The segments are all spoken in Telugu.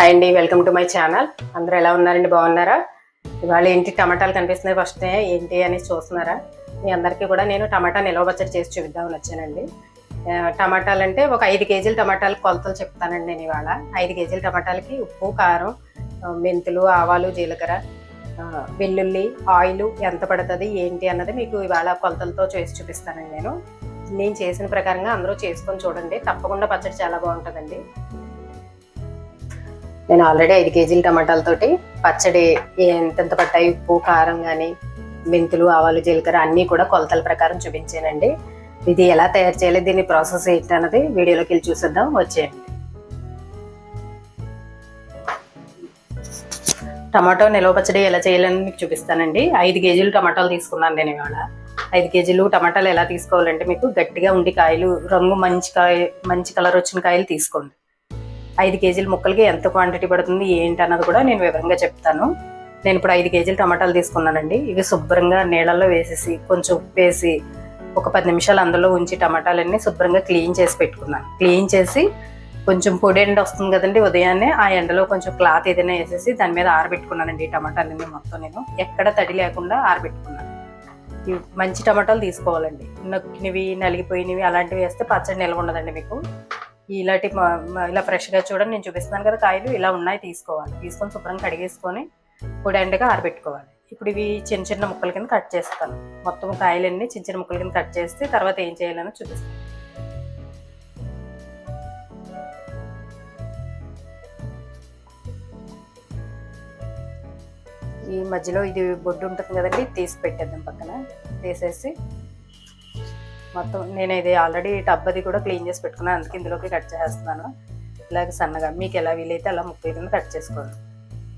హాయ్ అండి వెల్కమ్ టు మై ఛానల్ అందరూ ఎలా ఉన్నారండి? బాగున్నారా? ఇవాళ ఏంటి టమాటాలు కనిపిస్తున్నాయి ఫస్ట్ ఏంటి అని చూస్తున్నారా? మీ అందరికీ కూడా నేను టమాటా నిల్వ పచ్చడి చేసి చూపిద్దామని వచ్చానండి. టమాటాలు అంటే ఒక ఐదు కేజీల టమాటాలు కొలతలు చెప్తానండి నేను ఇవాళ. ఐదు కేజీల టమాటాలకి ఉప్పు కారం మెంతులు ఆవాలు జీలకర్ర వెల్లుల్లి ఆయిల్ ఎంత పడుతుంది ఏంటి అన్నది మీకు ఇవాళ కొలతలతో చేసి చూపిస్తానండి నేను. నేను చేసిన ప్రకారంగా అందరూ చేసుకొని చూడండి. తప్పకుండా పచ్చడి చాలా బాగుంటుందండి. నేను ఆల్రెడీ ఐదు కేజీల టమాటాలతోటి పచ్చడి ఎంతెంత పట్టాయి? ఉప్పు కారం కానీ మెంతులు ఆవాలు జీలకర్ర అన్నీ కూడా కొలతల ప్రకారం చూపించానండి. ఇది ఎలా తయారు చేయాలి? దీని ప్రాసెస్ ఏంటి అన్నది వీడియోలోకి వెళ్ళి చూసేద్దాం. వచ్చేయండి. టమాటో నిల్వ పచ్చడి ఎలా చేయాలని మీకు చూపిస్తానండి. ఐదు కేజీలు టమాటాలు తీసుకున్నాను నేను ఇవాళ. ఐదు కేజీలు టమాటాలు ఎలా తీసుకోవాలంటే మీకు గట్టిగా ఉండి కాయలు రంగు మంచి కాయ మంచి కలర్ వచ్చిన కాయలు తీసుకోండి. ఐదు కేజీల ముక్కలకి ఎంత క్వాంటిటీ పడుతుంది ఏంటి అన్నది కూడా నేను వివరంగా చెప్తాను. నేను ఇప్పుడు ఐదు కేజీలు టమాటాలు తీసుకున్నానండి. ఇవి శుభ్రంగా నీళ్ళల్లో వేసేసి కొంచెం ఉప్పు వేసి ఒక పది నిమిషాలు అందులో ఉంచి టమాటాలన్నీ శుభ్రంగా క్లీన్ చేసి పెట్టుకున్నాను. క్లీన్ చేసి కొంచెం పొడి ఎండ వస్తుంది కదండి ఉదయాన్నే ఆ ఎండలో కొంచెం క్లాత్ ఏదైనా వేసేసి దాని మీద ఆరబెట్టుకున్నానండి ఈ టమాటాలన్నీ మొత్తం నేను. ఎక్కడ తడి లేకుండా ఆరబెట్టుకున్నాను. మంచి టమాటాలు తీసుకోవాలండి. నొక్కినవి నలిగిపోయినవి అలాంటివి వేస్తే పచ్చడి నిల్వ ఉండదండి మీకు. ఇలాంటి ఇలా ఫ్రెష్గా చూడండి నేను చూపిస్తున్నాను కదా కాయలు ఇలా ఉన్నాయి తీసుకోవాలి. తీసుకొని శుభ్రంగా కడిగేసుకొని పొడి ఎండగా ఆరబెట్టుకోవాలి. ఇప్పుడు ఇవి చిన్న చిన్న ముక్కల కింద కట్ చేస్తాను. మొత్తం కాయలన్నీ చిన్న చిన్న ముక్కల కింద కట్ చేస్తే తర్వాత ఏం చేయాలని చూపిస్తాను. ఈ మధ్యలో ఇది బొడ్డు ఉంటుంది కదండి తీసి పెట్టేద్దాం పక్కన. తీసేసి మొత్తం నేను ఇది ఆల్రెడీ టబ్ అది కూడా క్లీన్ చేసి పెట్టుకున్నాను. అందుకే ఇందులోకి కట్ చేస్తున్నాను. ఇలాగ సన్నగా మీకు ఎలా వీలైతే అలా ముప్పై కింద కట్ చేసుకోండి.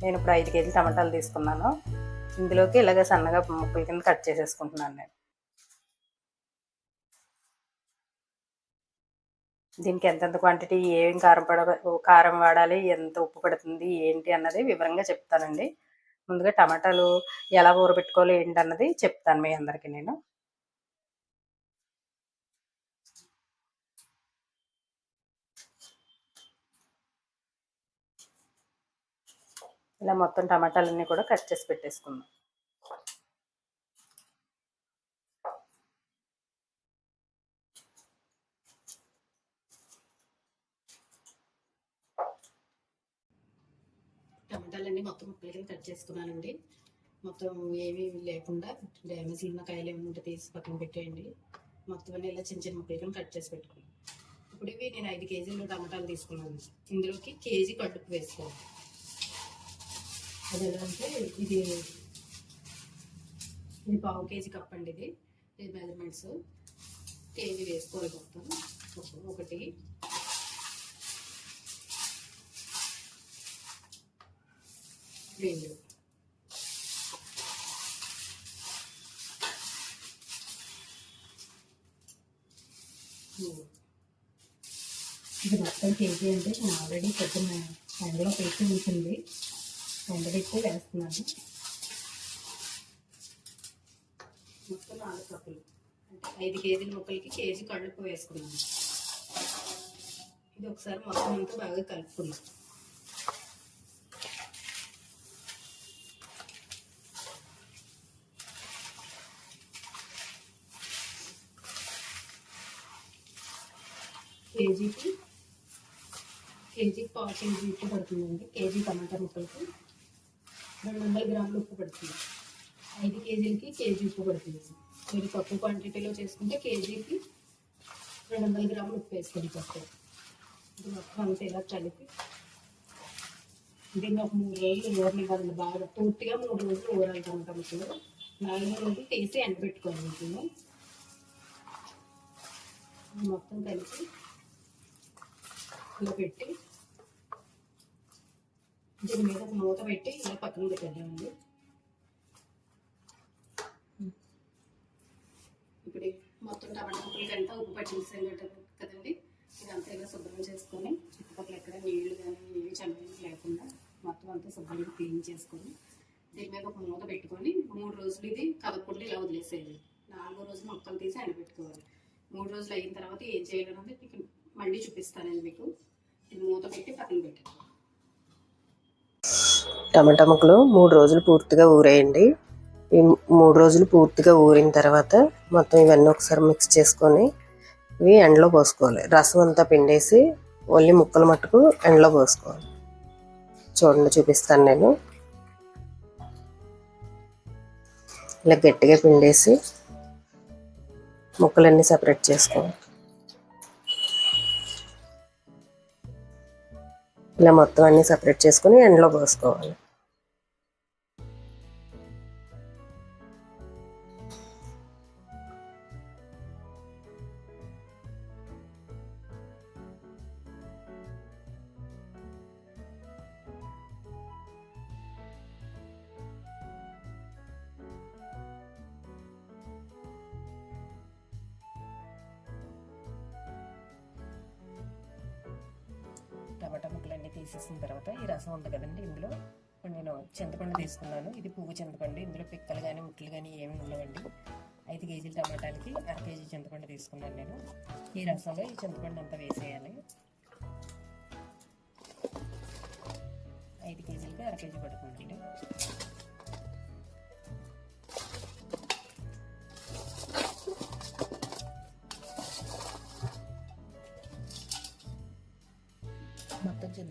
నేను ఇప్పుడు ఐదు కేజీలు టమాటాలు తీసుకున్నాను. ఇందులోకి ఇలాగ సన్నగా ముక్కల కింద కట్ చేసేసుకుంటున్నాను నేను. దీనికి ఎంతెంత క్వాంటిటీ ఏం కారం పడ కారం వాడాలి ఎంత ఉప్పు పడుతుంది ఏంటి అన్నది వివరంగా చెప్తానండి. ముందుగా టమాటాలు ఎలా ఊరబెట్టుకోవాలి ఏంటి అన్నది చెప్తాను మీ అందరికీ నేను. ఇలా మొత్తం టమాటాలన్నీ కూడా కట్ చేసి పెట్టేసుకుందాం. టమాటాలన్నీ మొత్తం ముక్కల కట్ చేసుకున్నానండి. మొత్తం ఏమీ లేకుండా డ్యామేజ్ ఉన్న కాయలు ఏమి ఉంటే తీసి పక్కన పెట్టేయండి. మొత్తం అన్ని ఇలా చిన్న చిన్న ముక్కల కట్ చేసి పెట్టుకున్నాను ఇప్పుడు ఇవి నేను ఐదు కేజీలు టమాటాలు తీసుకున్నాను. ఇందులోకి కేజీ కడుపు వేసుకోవాలి. అది ఎలా అంటే ఇది ఇది పావు కేజీ కప్ అండి ఇది. ఇది మెజర్మెంట్స్. కేజీ వేసుకోవాలి మొత్తం ఒకటి. రెండు. ఇది మొత్తం కేజీ అంటే నేను ఆల్రెడీ పొద్దున్న ఎండలో పెట్టి ఉంటుంది ఎండబెట్టి వేస్తున్నాను. మొత్తం నాలుగు కప్పులు. అంటే ఐదు కేజీల ముక్కలకి కేజీ కళ్ళుప్పు వేసుకున్నాను. ఇది ఒకసారి మొత్తం అంతా బాగా కలుపుకున్నాం కేజీకి కేజీకి పావు కేజీ పడుతుందండి. కేజీ టమాటా ముక్కలకి. రెండు వందల గ్రాములు ఉప్పు పడుతుంది. ఐదు కేజీలకి కేజీ ఉప్పు పడుతుంది. మీరు తక్కువ క్వాంటిటీలో చేసుకుంటే కేజీకి రెండు వందల గ్రాములు ఉప్పు వేసుకోండి తక్కువ ఇది మొత్తం అంతా ఇలా కలిపి దీన్ని ఒక మూడు రోజులు ఊరనివ్వాలండి బాగా పూర్తిగా మూడు రోజులు ఊరాలి టమాటా ముక్కలు నాలుగు రోజులు తీసి ఎండబెట్టుకోవాలి దీన్ని మొత్తం కలిపి ఇలా పెట్టి దీని మీద ఒక మూత పెట్టి ఇలా పక్కన పెట్టేద్దామండి. ఇప్పుడు మొత్తం టమాటా ముక్కలకంతా ఉప్పు పట్టించాలి కదండి. ఇదంతా ఇలా శుభ్రం చేసుకొని చుట్టుపక్కల ఎక్కడ నీళ్ళు కానీ ఏవి చల్లగా లేకుండా మొత్తం అంతా శుభ్రంగా క్లీన్ చేసుకొని దీని మీద ఒక మూత పెట్టుకొని మూడు రోజులు ఇది కదపకుండా ఇలా వదిలేసేది నాలుగో రోజు మొక్కలు తీసి ఎండబెట్టుకోవాలి మూడు రోజులు అయిన తర్వాత ఏం చేయాలన్నది మీకు మళ్ళీ చూపిస్తానండి మీకు. ఇది మూత పెట్టి పక్కన పెట్టాను టమాటా ముక్కలు మూడు రోజులు పూర్తిగా ఊరేయండి. ఈ మూడు రోజులు పూర్తిగా ఊరిన తర్వాత మొత్తం ఇవన్నీ ఒకసారి మిక్స్ చేసుకొని ఇవి ఎండలో పోసుకోవాలి. రసం అంతా పిండేసి ఓన్లీ ముక్కలు మట్టుకు ఎండలో పోసుకోవాలి. చూడండి చూపిస్తాను నేను. ఇలా గట్టిగా పిండేసి ముక్కలన్నీ సపరేట్ చేసుకోవాలి. ఇలా మొత్తం అన్ని సపరేట్ చేసుకుని ఎండలో పోసుకోవాలి. తీసేసిన తర్వాత ఈ రసం ఉంది కదండి ఇందులో. ఇప్పుడు నేను చింతపండు తీసుకున్నాను. ఇది పువ్వు చింతపండు. ఇందులో పిక్కలు కానీ ముక్కలు కానీ ఏమి ఉండవండి. ఐదు కేజీల టమాటాలకి అర కేజీ చింతపండు తీసుకున్నాను నేను. ఈ రసంలో ఈ చింతపండు అంతా వేసేయాలి. ఐదు కేజీలకి అర కేజీ పడుతుందండి.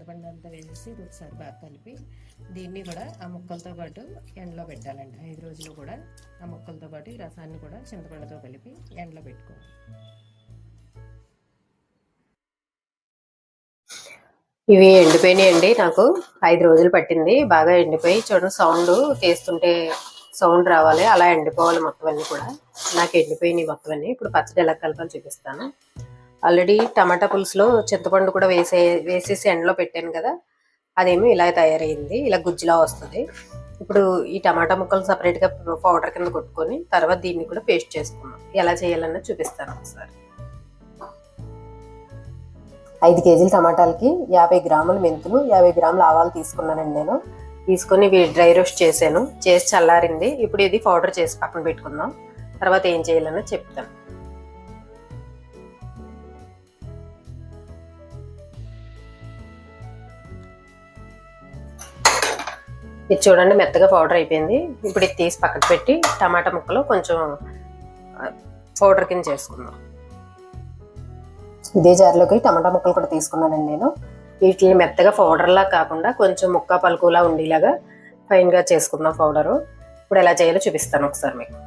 చింతపండు అంతా వేసేసి ఇది ఒకసారి బాగా కలిపి దీన్ని కూడా ఆ ముక్కలతో పాటు ఎండలో పెట్టాలండి. ఐదు రోజులు కూడా ఆ ముక్కలతో పాటు ఈ రసాన్ని కూడా చింతపండుతో కలిపి ఎండలో పెట్టుకోవాలి. ఇవి ఎండిపోయినాయండి. నాకు ఐదు రోజులు పట్టింది. బాగా ఎండిపోయి చూడండి సౌండ్ చేస్తుంటే సౌండ్ రావాలి. అలా ఎండిపోవాలి మొత్తం అన్నీ కూడా. నాకు ఎండిపోయినాయి మొత్తం అన్నీ. ఇప్పుడు పచ్చడి ఎలా కలపాలి చూపిస్తాను. ఆల్రెడీ టమాటా పులుసులో చింతపండు కూడా వేసే వేసేసి ఎండలో పెట్టాను కదా అదేమి ఇలా తయారైంది ఇలా గుజ్జులా వస్తుంది. ఇప్పుడు ఈ టమాటా ముక్కలు సపరేట్గా పౌడర్ కింద కొట్టుకొని తర్వాత దీన్ని కూడా పేస్ట్ చేసుకున్నాం ఎలా చేయాలన్నది చూపిస్తాను ఒకసారి. ఐదు కేజీల టమాటాలకి యాభై గ్రాముల మెంతులు యాభై గ్రాముల ఆవాలు తీసుకున్నానండి నేను. తీసుకొని ఇవి డ్రై రోస్ట్ చేశాను. చేసి చల్లారింది. ఇప్పుడు ఇది పౌడర్ చేసి పక్కన పెట్టుకుందాం. తర్వాత ఏం చేయాలన్నది చెప్తాను. ఇది చూడండి మెత్తగా పౌడర్ అయిపోయింది. ఇప్పుడు ఇది తీసి పక్కన పెట్టి టమాటా ముక్కలు కొంచెం పౌడర్ కింద చేసుకుందాం. ఇదే జార్లోకి టమాటా ముక్కలు కూడా తీసుకున్నానండి నేను. వీటిని మెత్తగా పౌడర్లా కాకుండా కొంచెం ముక్క పలుకులా ఉండేలాగా ఫైన్గా చేసుకుందాం పౌడరు ఇప్పుడు ఎలా చేయాలో చూపిస్తాను ఒకసారి మీకు.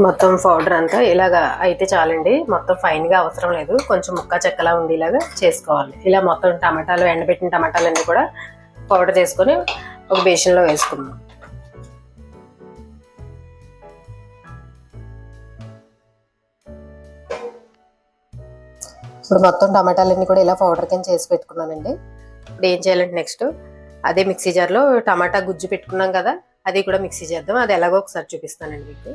మొత్తం పౌడర్ అంతా ఇలాగా అయితే చాలండి. మొత్తం ఫైన్గా అవసరం లేదు. కొంచెం ముక్క చెక్కలా ఉండేలాగా చేసుకోవాలి. ఇలా మొత్తం టమాటాలు ఎండబెట్టిన టమాటాలన్నీ కూడా పౌడర్ చేసుకొని ఒక బేషన్లో వేసుకుందాం. ఇప్పుడు మొత్తం టమాటాలన్నీ కూడా ఇలా పౌడర్ కింద చేసి పెట్టుకున్నానండి. ఇప్పుడు ఏం చేయాలంటే నెక్స్ట్ అదే మిక్సీ జార్లో టమాటా గుజ్జు పెట్టుకున్నాం కదా అది కూడా మిక్సీ చేద్దాం. అది ఎలాగో ఒకసారి చూపిస్తానండి మీకు.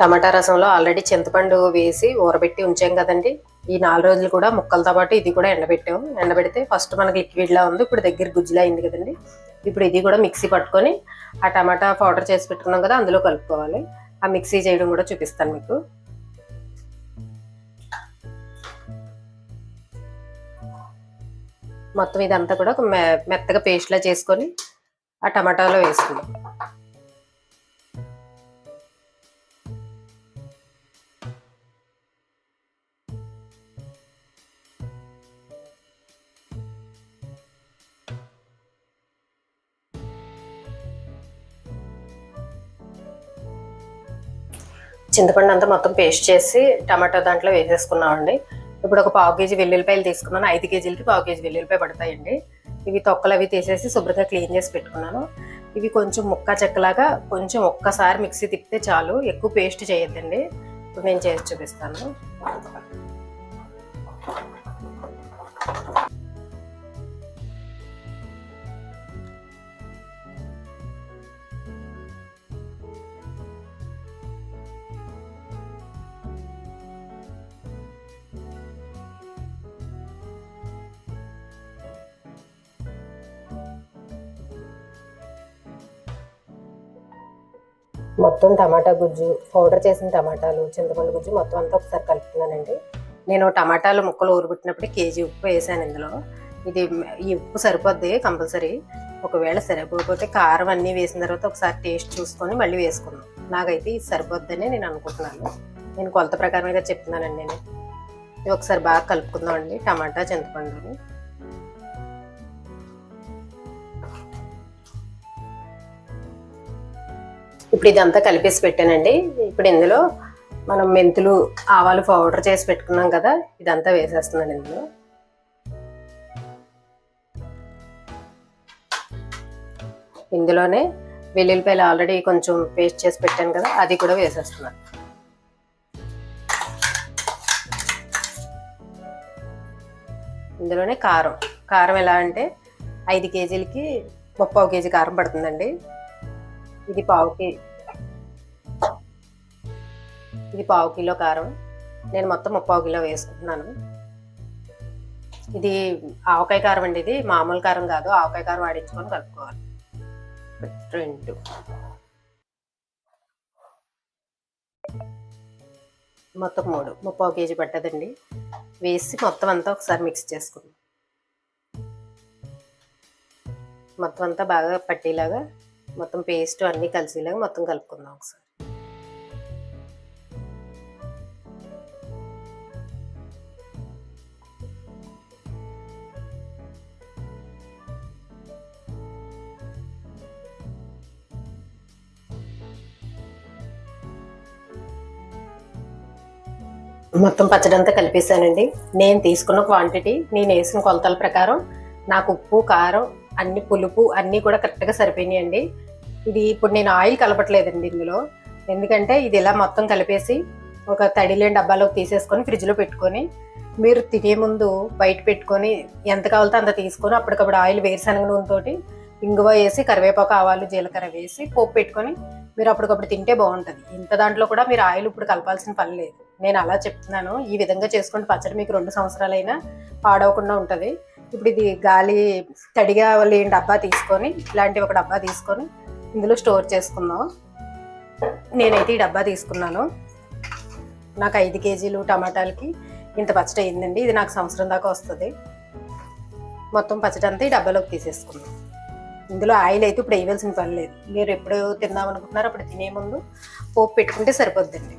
టమాటా రసంలో ఆల్రెడీ చింతపండు వేసి ఊరబెట్టి ఉంచాం కదండి. ఈ నాలుగు రోజులు కూడా ముక్కలతో పాటు ఇది కూడా ఎండబెట్టాం. ఎండబెడితే ఫస్ట్ మనకి లిక్విడ్లా ఉంది. ఇప్పుడు దగ్గర గుజ్జులా అయింది కదండి. ఇప్పుడు ఇది కూడా మిక్సీ పట్టుకొని ఆ టమాటా పౌడర్ చేసి పెట్టుకున్నాం కదా అందులో కలుపుకోవాలి. ఆ మిక్సీ చేయడం కూడా చూపిస్తాను మీకు. మొత్తం ఇదంతా కూడా ఒక మె- మెత్తగా పేస్ట్లా చేసుకొని ఆ టమాటాలో వేసుకుందాం. చింతపండు అంతా మొత్తం పేస్ట్ చేసి టమాటో దాంట్లో వేసేసుకున్నామండి. ఇప్పుడు ఒక పావు కేజీ వెల్లుల్లిపాయలు తీసుకున్నాను. ఐదు కేజీలకి పావు కేజీ వెల్లుల్లిపాయ పడతాయండి. ఇవి తొక్కలు అవి తీసేసి శుభ్రంగా క్లీన్ చేసి పెట్టుకున్నాను. ఇవి కొంచెం ముక్క చెక్కలాగా కొంచెం ఒక్కసారి మిక్సీ తిప్పితే చాలు. ఎక్కువ పేస్ట్ చేయొద్దండి. ఇప్పుడు నేను చేసి చూపిస్తాను. మొత్తం టమాటా గుజ్జు పౌడర్ చేసిన టమాటాలు చింతపండు గుజ్జు మొత్తం అంతా ఒకసారి కలుపుతున్నానండి. నేను టమాటాలు ముక్కలు ఊరబెట్టినప్పుడు కేజీ ఉప్పు వేసాను ఇందులో. ఇది ఈ ఉప్పు సరిపోద్ది కంపల్సరీ. ఒకవేళ సరిపోకపోతే కారం అన్నీ వేసిన తర్వాత ఒకసారి టేస్ట్ చూసుకొని మళ్ళీ వేసుకున్నాం నాకైతే ఇది సరిపోద్దని నేను అనుకుంటున్నాను. నేను కొలత ప్రకారంగా చెప్తున్నానండి నేను. ఇది ఒకసారి బాగా కలుపుకుందామండి టమాటా చింతపండుని. ఇప్పుడు ఇదంతా కలిపేసి పెట్టానండి. ఇప్పుడు ఇందులో మనం మెంతులు ఆవాలు పౌడర్ చేసి పెట్టుకున్నాం కదా ఇదంతా వేసేస్తున్నాను ఇందులో. ఇందులోనే వెల్లుల్లిపాయలు ఆల్రెడీ కొంచెం పేస్ట్ చేసి పెట్టాను కదా అది కూడా వేసేస్తున్నాను. ఇందులోనే కారం. కారం ఎలా అంటే ఐదు కేజీలకి ముప్పావు కేజీ కారం పడుతుందండి. ఇది పావు కేజీ ఇది పావు కిలో కారం. నేను మొత్తం ముప్పావు కిలో వేసుకుంటున్నాను. ఇది ఆవకాయ కారం అండి ఇది. మామూలు కారం కాదు. ఆవకాయ కారం ఆడించుకొని కలుపుకోవాలి. రెండు. మొత్తం మూడు. ముప్పావు కేజీ పట్టదండి. వేసి మొత్తం అంతా ఒకసారి మిక్స్ చేసుకుందాం. మొత్తం అంతా బాగా పట్టేలాగా మొత్తం పేస్ట్ అన్నీ కలిసేలాగా మొత్తం కలుపుకుందాం ఒకసారి. మొత్తం పచ్చడి అంతా కలిపేసానండి నేను తీసుకున్న క్వాంటిటీ నేను వేసిన కొలతల ప్రకారం నాకు ఉప్పు కారం అన్ని పులుపు అన్నీ కూడా కరెక్ట్గా సరిపోయినాయండి. ఇది ఇప్పుడు నేను ఆయిల్ కలపట్లేదండి ఇందులో. ఎందుకంటే ఇది ఇలా మొత్తం కలిపేసి ఒక తడి లేని డబ్బాలోకి తీసేసుకొని ఫ్రిడ్జ్లో పెట్టుకొని మీరు తినే ముందు బయట పెట్టుకొని ఎంత కావాలితే అంత తీసుకొని అప్పటికప్పుడు ఆయిల్ వేరుశనగ నూనెతోటి ఇంగువ వేసి కరివేపాకు ఆవాలు జీలకర్ర వేసి పోపు పెట్టుకొని మీరు అప్పటికప్పుడు తింటే బాగుంటుంది. ఇంత దాంట్లో కూడా మీరు ఆయిల్ ఇప్పుడు కలపాల్సిన పని లేదు. నేను అలా చెప్తున్నాను. ఈ విధంగా చేసుకుంటే పచ్చడి మీకు రెండు సంవత్సరాలైనా పాడవకుండా ఉంటుంది. ఇప్పుడు ఇది గాలి తడిగా లేని డబ్బా తీసుకొని ఇలాంటి ఒక డబ్బా తీసుకొని ఇందులో స్టోర్ చేసుకుందాం. నేనైతే ఈ డబ్బా తీసుకున్నాను. నాకు ఐదు కేజీలు టమాటాలకి ఇంత పచ్చడి అయిందండి. ఇది నాకు సంవత్సరం దాకా వస్తుంది. మొత్తం పచ్చడి అంతా ఈ డబ్బాలోకి తీసేసుకుందాం. ఇందులో ఆయిల్ అయితే ఇప్పుడు వేయవలసిన పని లేదు. మీరు ఎప్పుడు తిందాం అనుకుంటున్నారో అప్పుడు తినే ముందు పోపు పెట్టుకుంటే సరిపోద్దండి.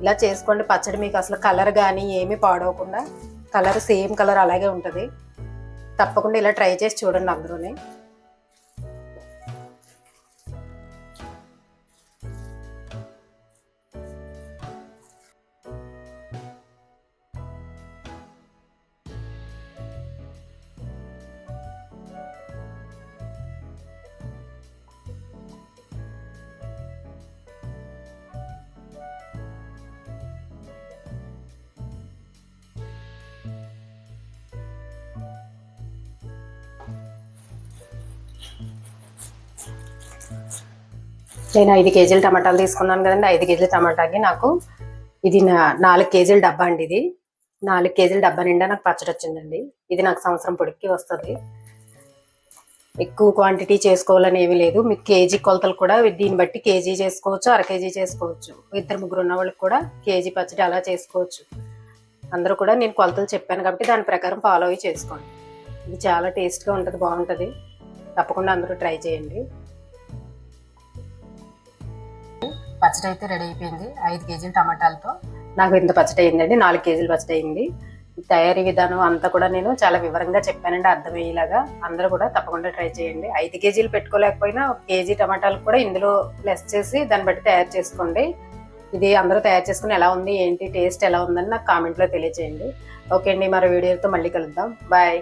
ఇలా చేసుకోండి. పచ్చడి మీకు అసలు కలర్ కానీ ఏమీ పాడవకుండా కలర్ సేమ్ కలర్ అలాగే ఉంటుంది. తప్పకుండా ఇలా ట్రై చేసి చూడండి అందరూనే. నేను ఐదు కేజీలు టమాటాలు తీసుకున్నాను కదండి. ఐదు కేజీల టమాటాకి నాకు ఇది నా నాలుగు కేజీల డబ్బా అండి ఇది. నాలుగు కేజీల డబ్బా నిండా నాకు పచ్చడి వచ్చిందండి. ఇది నాకు సంవత్సరం పొడికి వస్తుంది. ఎక్కువ క్వాంటిటీ చేసుకోవాలని ఏమీ లేదు. మీకు కేజీ కొలతలు కూడా దీన్ని బట్టి కేజీ చేసుకోవచ్చు అర కేజీ చేసుకోవచ్చు. ఇద్దరు ముగ్గురు ఉన్న వాళ్ళకి కూడా కేజీ పచ్చడి అలా చేసుకోవచ్చు. అందరూ కూడా నేను కొలతలు చెప్పాను కాబట్టి దాని ప్రకారం ఫాలో అయ్యి చేసుకోండి. ఇది చాలా టేస్ట్గా ఉంటుంది బాగుంటుంది. తప్పకుండా అందరూ ట్రై చేయండి. పచ్చడి అయితే రెడీ అయిపోయింది. ఐదు కేజీల టమాటాలతో. నాకు ఇంత పచ్చడి అయిందండి నాలుగు కేజీలు పచ్చడి అయింది తయారీ విధానం అంతా కూడా నేను చాలా వివరంగా చెప్పానండి. అర్థమయ్యేలాగా అందరూ కూడా తప్పకుండా ట్రై చేయండి. ఐదు కేజీలు పెట్టుకోలేకపోయినా కేజీ టమాటాలు కూడా ఇందులో లెస్ చేసి దాన్ని బట్టి తయారు చేసుకోండి. ఇది అందరూ తయారు చేసుకుని ఎలా ఉంది ఏంటి టేస్ట్ ఎలా ఉందని నాకు కామెంట్లో తెలియజేయండి ఓకే అండి. మరో వీడియోతో మళ్ళీ కలుద్దాం. బాయ్.